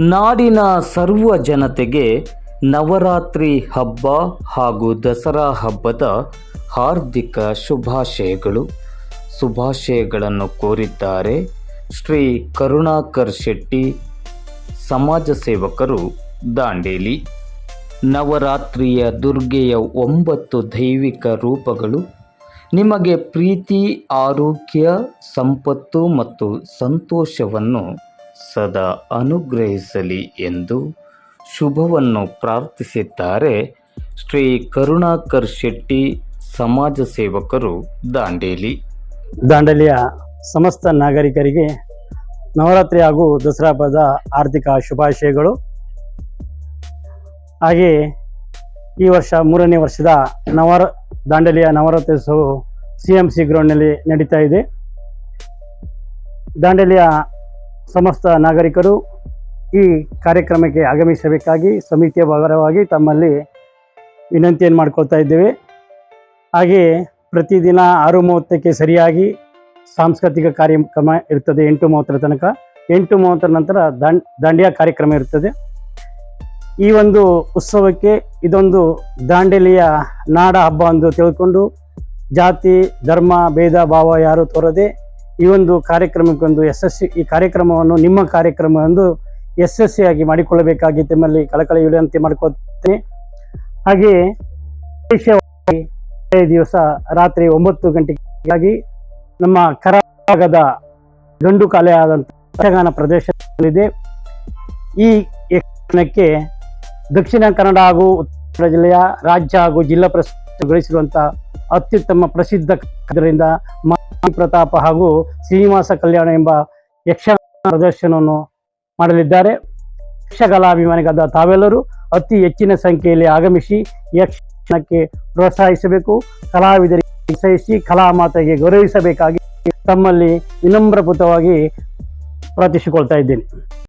ನಾಡಿನ ಸರ್ವ ಜನತೆಗೆ ನವರಾತ್ರಿ ಹಬ್ಬ ಹಾಗೂ ದಸರಾ ಹಬ್ಬದ ಹಾರ್ದಿಕ ಶುಭಾಶಯಗಳು. ಶುಭಾಶಯಗಳನ್ನು ಕೋರಿದ್ದಾರೆ ಶ್ರೀ ಕರುಣಾಕರ್ ಶೆಟ್ಟಿ, ಸಮಾಜ ಸೇವಕರು ದಾಂಡೇಲಿ. ನವರಾತ್ರಿಯ ದುರ್ಗೆಯ ಒಂಬತ್ತು ದೈವಿಕ ರೂಪಗಳು. ನಿಮಗೆ ಪ್ರೀತಿ, ಆರೋಗ್ಯ, ಸಂಪತ್ತು ಮತ್ತು ಸಂತೋಷವನ್ನು ಸದಾ ಅನುಗ್ರಹಿಸಲಿ ಎಂದು ಶುಭವನ್ನು ಪ್ರಾರ್ಥಿಸಿದ್ದಾರೆ ಶ್ರೀ ಕರುಣಾಕರ್ ಶೆಟ್ಟಿ ಸಮಾಜ ಸೇವಕರು ದಾಂಡೇಲಿ. ದಾಂಡೇಲಿಯ ಸಮಸ್ತ ನಾಗರಿಕರಿಗೆ ನವರಾತ್ರಿ ಹಾಗೂ ದಸರಾ ಹಬ್ಬದ ಆರ್ಥಿಕ ಶುಭಾಶಯಗಳು. ಹಾಗೆ ಈ ವರ್ಷ ಮೂರನೇ ವರ್ಷದ ನವರ, ದಾಂಡೇಲಿಯ ನವರಾತ್ರೋತ್ಸವವು ಸಿ ಎಂ ಸಿ ಗ್ರೌಂಡ್ನಲ್ಲಿ ನಡೀತಾ ಇದೆ. ದಾಂಡಲಿಯ ಸಮಸ್ತ ನಾಗರಿಕರು ಈ ಕಾರ್ಯಕ್ರಮಕ್ಕೆ ಆಗಮಿಸಬೇಕಾಗಿ, ಸಮಿತಿಯ ಭಾಗವಾಗಿ ತಮ್ಮಲ್ಲಿ ವಿನಂತಿಯನ್ನು ಮಾಡ್ಕೊಳ್ತಾ ಇದ್ದೇವೆ. ಹಾಗೆಯೇ ಪ್ರತಿದಿನ ಆರು ಮೂವತ್ತಕ್ಕೆ ಸರಿಯಾಗಿ ಸಾಂಸ್ಕೃತಿಕ ಕಾರ್ಯಕ್ರಮ ಇರ್ತದೆ, ಎಂಟು ಮೂವತ್ತರ ತನಕ. ಎಂಟು ಮೂವತ್ತರ ನಂತರ ದಾಂಡ್, ದಾಂಡಿಯಾ ಕಾರ್ಯಕ್ರಮ ಇರ್ತದೆ. ಈ ಒಂದು ಉತ್ಸವಕ್ಕೆ ಇದೊಂದು ದಾಂಡೇಲಿಯ ನಾಡ ಹಬ್ಬ ಎಂದು ತಿಳ್ಕೊಂಡು ಜಾತಿ, ಧರ್ಮ, ಭೇದ, ಭಾವ ಯಾರು ತೋರದೆ ಈ ಒಂದು ಕಾರ್ಯಕ್ರಮಕ್ಕೊಂದು ಯಶಸ್ವಿ, ಈ ಕಾರ್ಯಕ್ರಮವನ್ನು ನಿಮ್ಮ ಕಾರ್ಯಕ್ರಮ ಎಂದು ಯಶಸ್ವಿಯಾಗಿ ಮಾಡಿಕೊಳ್ಳಬೇಕಾಗಿ ತಮ್ಮಲ್ಲಿ ಕಳಕಳಿ ವಿನಂತಿ ಮಾಡ್ಕೊಳ್ತೇನೆ ಹಾಗೆಯೇ ವಿಶೇಷವಾಗಿ ದಿವಸ ರಾತ್ರಿ ಒಂಬತ್ತು ಗಂಟೆಗಾಗಿ ನಮ್ಮ ಕರಾಗದ ಗಂಡು ಕಾಲೆಯಾದಂಥ ಯಕ್ಷಗಾನ ಪ್ರದೇಶದಲ್ಲಿದೆ. ಈ ಯಕ್ಷಗಾನಕ್ಕೆ ದಕ್ಷಿಣ ಕನ್ನಡ ಹಾಗೂ ಉತ್ತರ ಜಿಲ್ಲೆಯ ರಾಜ್ಯ ಹಾಗೂ ಜಿಲ್ಲಾ ಪ್ರಶಸ್ತಿ ಗಳಿಸಿರುವಂತಹ ಅತ್ಯುತ್ತಮ ಪ್ರಸಿದ್ಧ ಇದರಿಂದ ಪ್ರತಾಪ ಹಾಗೂ ಶ್ರೀನಿವಾಸ ಕಲ್ಯಾಣ ಎಂಬ ಯಕ್ಷಗಾನ ಪ್ರದರ್ಶನವನ್ನು ಮಾಡಲಿದ್ದಾರೆ. ಯಕ್ಷಕಲಾಭಿಮಾನಿಗಾದ ತಾವೆಲ್ಲರೂ ಅತಿ ಹೆಚ್ಚಿನ ಸಂಖ್ಯೆಯಲ್ಲಿ ಆಗಮಿಸಿ ಯಕ್ಷನಕ್ಕೆ ಪ್ರೋತ್ಸಾಹಿಸಬೇಕು. ಕಲಾವಿದರಿಗೆ ಪ್ರೋತ್ಸಾಹಿಸಿ ಕಲಾ ಮಾತೆಗೆ ಗೌರವಿಸಬೇಕಾಗಿ ತಮ್ಮಲ್ಲಿ ವಿನಮ್ರಪೂತವಾಗಿ ಪ್ರಾರ್ಥಿಸಿಕೊಳ್ತಾ ಇದ್ದೇನೆ.